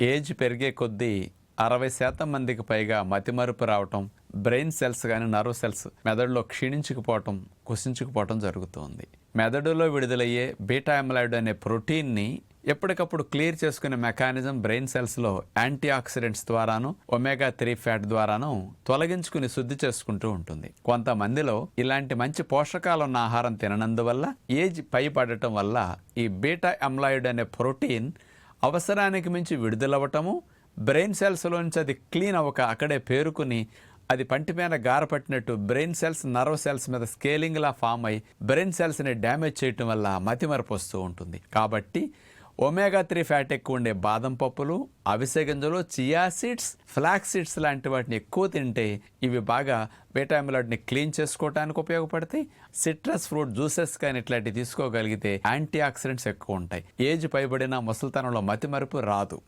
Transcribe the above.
Age పెరిగే కొద్దీ అరవై శాతం మందికి పైగా మతిమరుపు రావటం బ్రెయిన్ సెల్స్ కానీ నర్వ్ సెల్స్ మెదడులో క్షీణించుకుపోవటం కుసించుకుపోవటం జరుగుతుంది. మెదడులో విడుదలయ్యే బీటా ఎమలాయిడ్ అనే ప్రోటీన్ని ఎప్పటికప్పుడు క్లియర్ చేసుకునే మెకానిజం బ్రెయిన్ సెల్స్లో యాంటీ ఆక్సిడెంట్స్ ద్వారాను ఒమేగా త్రీ ఫ్యాట్ ద్వారాను తొలగించుకుని శుద్ధి చేసుకుంటూ ఉంటుంది. కొంతమందిలో ఇలాంటి మంచి పోషకాలు ఉన్న ఆహారం తిననందువల్ల ఏజ్ పైపడటం వల్ల ఈ బీటా ఎమ్లాయిడ్ అనే ప్రోటీన్ అవసరానికి మించి విడుదలవ్వటము బ్రెయిన్ సెల్స్లో నుంచి అది క్లీన్ అవ్వక అక్కడే పేరుకుని అది పంటి మీద గారపట్టినట్టు బ్రెయిన్ సెల్స్ నర్వ్ సెల్స్ మీద స్కేలింగ్లా ఫామ్ అయి బ్రెయిన్ సెల్స్ని డ్యామేజ్ చేయటం వల్ల మతిమరపు వస్తూ ఉంటుంది. కాబట్టి ఒమేగా త్రీ ఫ్యాట్ ఎక్కువ ఉండే బాదం పప్పులు అవిసె గింజలు చియా సీడ్స్ ఫ్లాక్ సీడ్స్ లాంటి వాటిని ఎక్కువ తింటే ఇవి బాగా బీటామిలాడ్ని క్లీన్ చేసుకోవడానికి ఉపయోగపడతాయి. సిట్రస్ ఫ్రూట్ జ్యూసెస్ కానీ ఇట్లాంటివి తీసుకోగలిగితే యాంటీ ఆక్సిడెంట్స్ ఎక్కువ ఉంటాయి. ఏజ్ పైబడిన ముసలితనంలో మతిమరుపు రాదు.